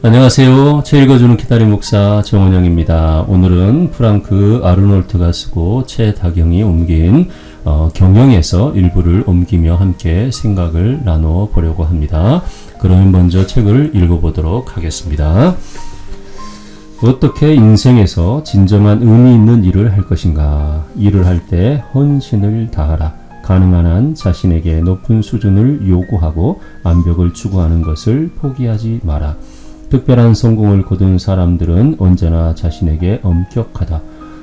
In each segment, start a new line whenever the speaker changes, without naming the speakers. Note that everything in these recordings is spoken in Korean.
안녕하세요. 책 읽어주는 기다림 목사 정원영입니다. 오늘은 프랑크 아르놀트가 쓰고 최다경이 옮긴 어, 경영에서 일부를 옮기며 함께 생각을 나눠 보려고 합니다. 그러면 먼저 책을 읽어보도록 하겠습니다. 어떻게 인생에서 진정한 의미 있는 일을 할 것인가? 일을 할 때 헌신을 다하라. 가능한 한 자신에게 높은 수준을 요구하고 완벽을 추구하는 것을 포기하지 마라. 특별한 성공을 거둔 사람들은 언제나 자신에게 엄격하다.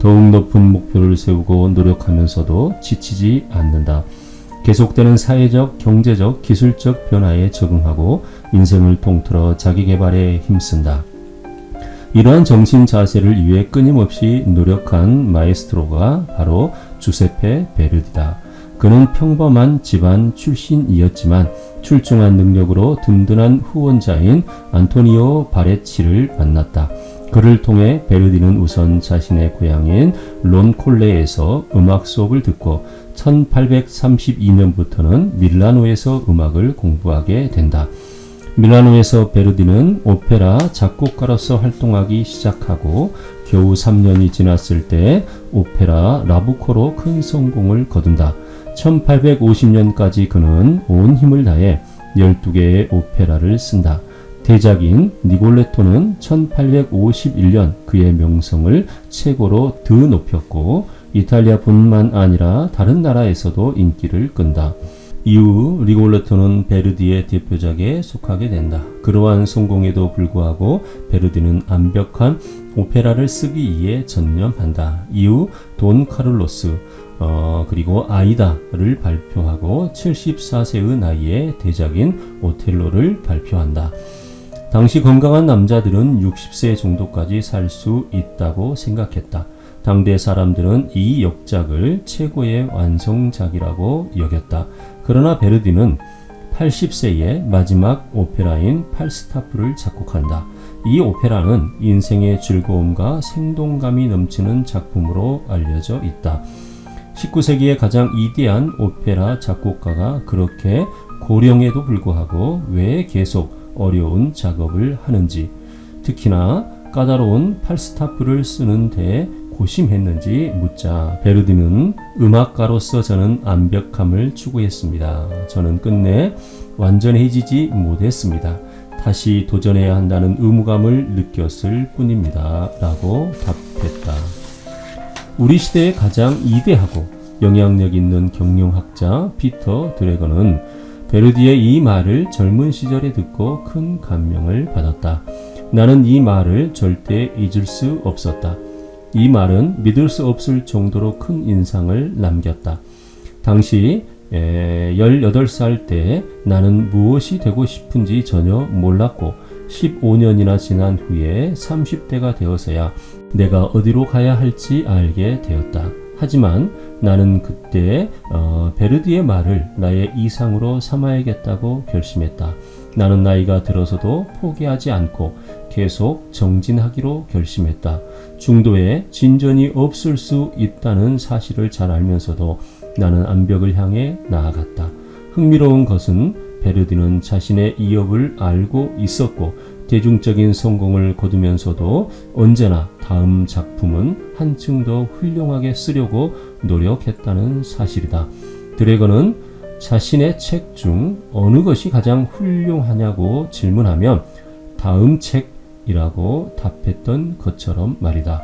더욱 높은 목표를 세우고 노력하면서도 지치지 않는다. 계속되는 사회적, 경제적, 기술적 변화에 적응하고 인생을 통틀어 자기 개발에 힘쓴다. 이러한 정신 자세를 위해 끊임없이 노력한 마에스트로가 바로 주세페 베르디다. 그는 평범한 집안 출신이었지만 출중한 능력으로 든든한 후원자인 안토니오 바레치를 만났다. 그를 통해 베르디는 우선 자신의 고향인 론콜레에서 음악 수업을 듣고 1832년부터는 밀라노에서 음악을 공부하게 된다. 밀라노에서 베르디는 오페라 작곡가로서 활동하기 시작하고 겨우 3년이 지났을 때 오페라 라부코로 큰 성공을 거둔다. 1850년까지 그는 온 힘을 다해 12개의 오페라를 쓴다. 대작인 니골레토는 1851년 그의 명성을 최고로 드높였고 이탈리아뿐만 아니라 다른 나라에서도 인기를 끈다. 이후 리골레토는 베르디의 대표작에 속하게 된다. 그러한 성공에도 불구하고 베르디는 완벽한 오페라를 쓰기 위해 전념한다. 이후 돈 카를로스, 어, 그리고 아이다를 발표하고 74세의 나이에 대작인 오텔로를 발표한다. 당시 건강한 남자들은 60세 정도까지 살 수 있다고 생각했다. 당대 사람들은 이 역작을 최고의 완성작이라고 여겼다. 그러나 베르디는 80세의 마지막 오페라인 팔스타프를 작곡한다. 이 오페라는 인생의 즐거움과 생동감이 넘치는 작품으로 알려져 있다. 19세기의 가장 위대한 오페라 작곡가가 그렇게 고령에도 불구하고 왜 계속 어려운 작업을 하는지, 특히나 까다로운 팔스타프를 쓰는 데 고심했는지 묻자 베르디는 음악가로서 저는 완벽함을 추구했습니다. 저는 끝내 완전해지지 못했습니다. 다시 도전해야 한다는 의무감을 느꼈을 뿐입니다. 라고 답했다. 우리 시대의 가장 이대하고 영향력 있는 경영학자 피터 드래건은 베르디의 이 말을 젊은 시절에 듣고 큰 감명을 받았다. 나는 이 말을 절대 잊을 수 없었다. 이 말은 믿을 수 없을 정도로 큰 인상을 남겼다. 당시 18살 때 나는 무엇이 되고 싶은지 전혀 몰랐고 15년이나 지난 후에 30대가 되어서야 내가 어디로 가야 할지 알게 되었다. 하지만 나는 그때 어, 베르디의 말을 나의 이상으로 삼아야겠다고 결심했다. 나는 나이가 들어서도 포기하지 않고 계속 정진하기로 결심했다. 중도에 진전이 없을 수 있다는 사실을 잘 알면서도 나는 암벽을 향해 나아갔다. 흥미로운 것은 베르디는 자신의 이업을 알고 있었고 대중적인 성공을 거두면서도 언제나 다음 작품은 한층 더 훌륭하게 쓰려고 노력했다는 사실이다. 드래건은 자신의 책 중 어느 것이 가장 훌륭하냐고 질문하면 다음 책이라고 답했던 것처럼 말이다.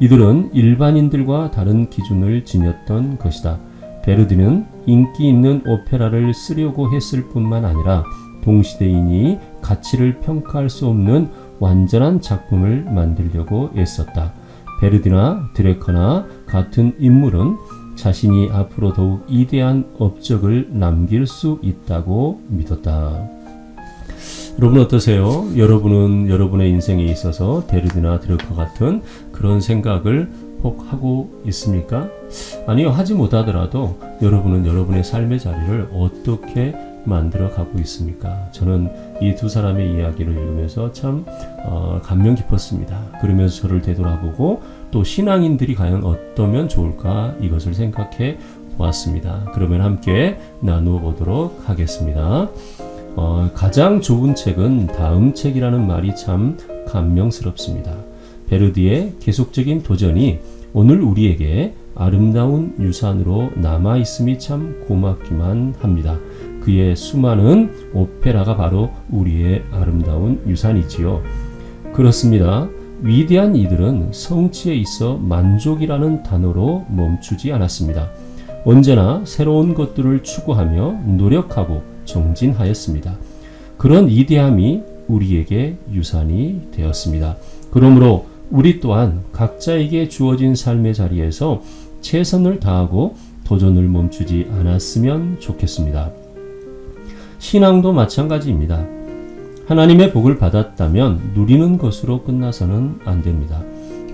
이들은 일반인들과 다른 기준을 지녔던 것이다. 베르디는 인기 있는 오페라를 쓰려고 했을 뿐만 아니라 동시대인이 가치를 평가할 수 없는 완전한 작품을 만들려고 애썼다. 베르디나 드레커나 같은 인물은 자신이 앞으로 더욱 위대한 업적을 남길 수 있다고 믿었다. 여러분 어떠세요? 여러분은 여러분의 인생에 있어서 베르디나 드레커 같은 그런 생각을 혹 하고 있습니까? 아니요, 하지 못하더라도 여러분은 여러분의 삶의 자리를 어떻게 만들어 가고 있습니까? 저는 이 두 사람의 이야기를 읽으면서 참 어, 감명 깊었습니다. 그러면서 저를 되돌아보고 또 신앙인들이 과연 어떠면 좋을까 이것을 생각해 보았습니다. 그러면 함께 나누어 보도록 하겠습니다. 어, 가장 좋은 책은 다음 책이라는 말이 참 감명스럽습니다. 베르디의 계속적인 도전이 오늘 우리에게 아름다운 유산으로 남아 있음이 참 고맙기만 합니다. 그의 수많은 오페라가 바로 우리의 아름다운 유산이지요. 그렇습니다. 위대한 이들은 성취에 있어 만족이라는 단어로 멈추지 않았습니다. 언제나 새로운 것들을 추구하며 노력하고 정진하였습니다. 그런 이대함이 우리에게 유산이 되었습니다. 그러므로 우리 또한 각자에게 주어진 삶의 자리에서 최선을 다하고 도전을 멈추지 않았으면 좋겠습니다. 신앙도 마찬가지입니다. 하나님의 복을 받았다면 누리는 것으로 끝나서는 안 됩니다.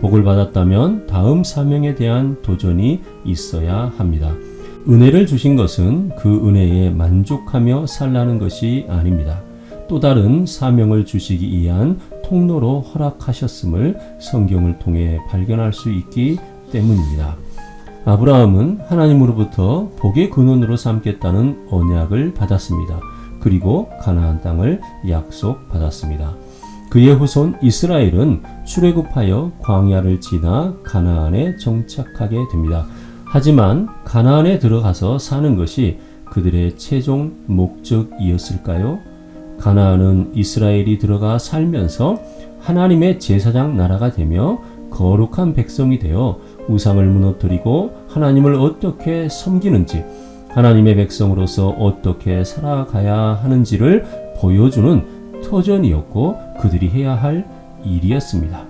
복을 받았다면 다음 사명에 대한 도전이 있어야 합니다. 은혜를 주신 것은 그 은혜에 만족하며 살라는 것이 아닙니다. 또 다른 사명을 주시기 위한 통로로 허락하셨음을 성경을 통해 발견할 수 있기 때문입니다. 아브라함은 하나님으로부터 복의 근원으로 삼겠다는 언약을 받았습니다. 그리고 가나안 땅을 약속받았습니다. 그의 후손 이스라엘은 출애굽하여 광야를 지나 가나안에 정착하게 됩니다. 하지만 가나안에 들어가서 사는 것이 그들의 최종 목적이었을까요? 가나안은 이스라엘이 들어가 살면서 하나님의 제사장 나라가 되며 거룩한 백성이 되어 우상을 무너뜨리고 하나님을 어떻게 섬기는지 하나님의 백성으로서 어떻게 살아가야 하는지를 보여주는 터전이었고 그들이 해야 할 일이었습니다.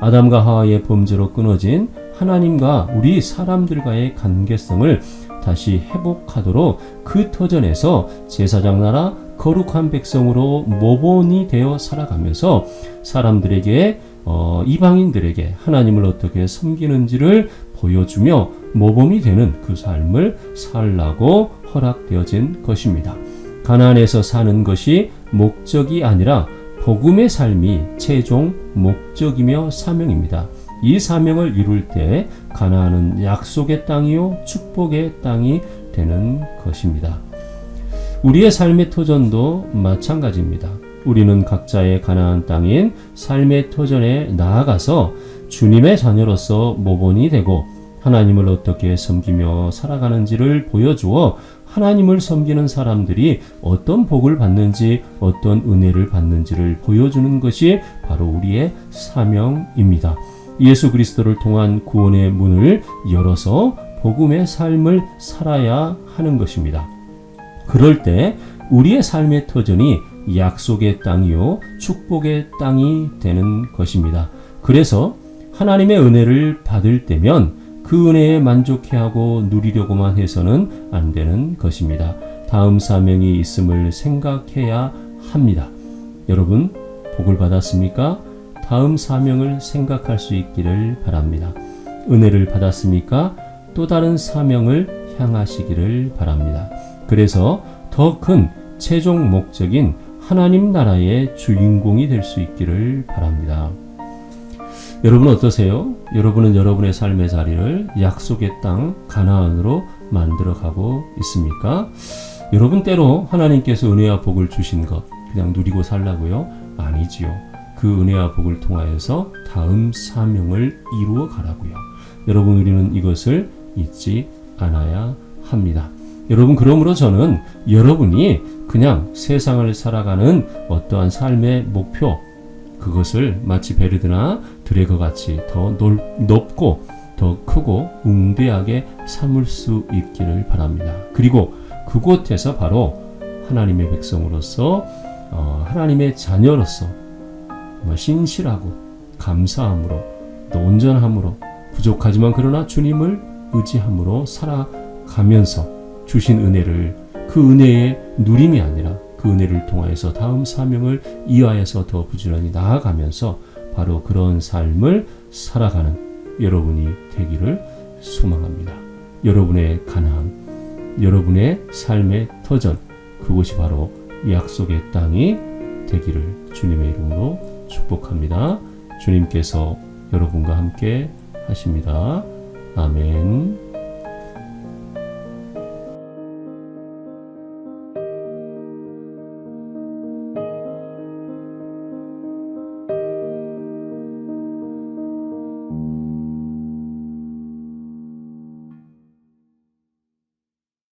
아담과 하와의 범죄로 끊어진 하나님과 우리 사람들과의 관계성을 다시 회복하도록 그 터전에서 제사장 나라 거룩한 백성으로 모본이 되어 살아가면서 사람들에게 어, 이방인들에게 하나님을 어떻게 섬기는지를 보여주며 모범이 되는 그 삶을 살라고 허락되어진 것입니다. 가나안에서 사는 것이 목적이 아니라 복음의 삶이 최종 목적이며 사명입니다. 이 사명을 이룰 때 가나안은 약속의 땅이요 축복의 땅이 되는 것입니다. 우리의 삶의 터전도 마찬가지입니다. 우리는 각자의 가나안 땅인 삶의 터전에 나아가서 주님의 자녀로서 모본이 되고 하나님을 어떻게 섬기며 살아가는지를 보여주어 하나님을 섬기는 사람들이 어떤 복을 받는지 어떤 은혜를 받는지를 보여주는 것이 바로 우리의 사명입니다. 예수 그리스도를 통한 구원의 문을 열어서 복음의 삶을 살아야 하는 것입니다. 그럴 때 우리의 삶의 터전이 약속의 땅이요 축복의 땅이 되는 것입니다. 그래서 하나님의 은혜를 받을 때면 그 은혜에 만족해하고 누리려고만 해서는 안 되는 것입니다. 다음 사명이 있음을 생각해야 합니다. 여러분, 복을 받았습니까? 다음 사명을 생각할 수 있기를 바랍니다. 은혜를 받았습니까? 또 다른 사명을 향하시기를 바랍니다. 그래서 더 큰 최종 목적인 하나님 나라의 주인공이 될 수 있기를 바랍니다. 여러분 어떠세요? 여러분은 여러분의 삶의 자리를 약속의 땅 가나안으로 만들어 가고 있습니까? 여러분 때로 하나님께서 은혜와 복을 주신 것 그냥 누리고 살라고요? 아니지요. 그 은혜와 복을 통하여서 다음 사명을 이루어 가라고요. 여러분 우리는 이것을 잊지 않아야 합니다. 여러분 그러므로 저는 여러분이 그냥 세상을 살아가는 어떠한 삶의 목표 그것을 마치 베르드나 드래거 같이 더 넓고 더 크고 웅대하게 삼을 수 있기를 바랍니다. 그리고 그곳에서 바로 하나님의 백성으로서 어, 하나님의 자녀로서 뭐 신실하고 감사함으로 또 온전함으로 부족하지만 그러나 주님을 의지함으로 살아가면서 주신 은혜를 그 은혜의 누림이 아니라 그 은혜를 통하여서 다음 사명을 이하여서 더 부지런히 나아가면서 바로 그런 삶을 살아가는 여러분이 되기를 소망합니다. 여러분의 가나안, 여러분의 삶의 터전, 그곳이 바로 약속의 땅이 되기를 주님의 이름으로 축복합니다. 주님께서 여러분과 함께 하십니다. 아멘.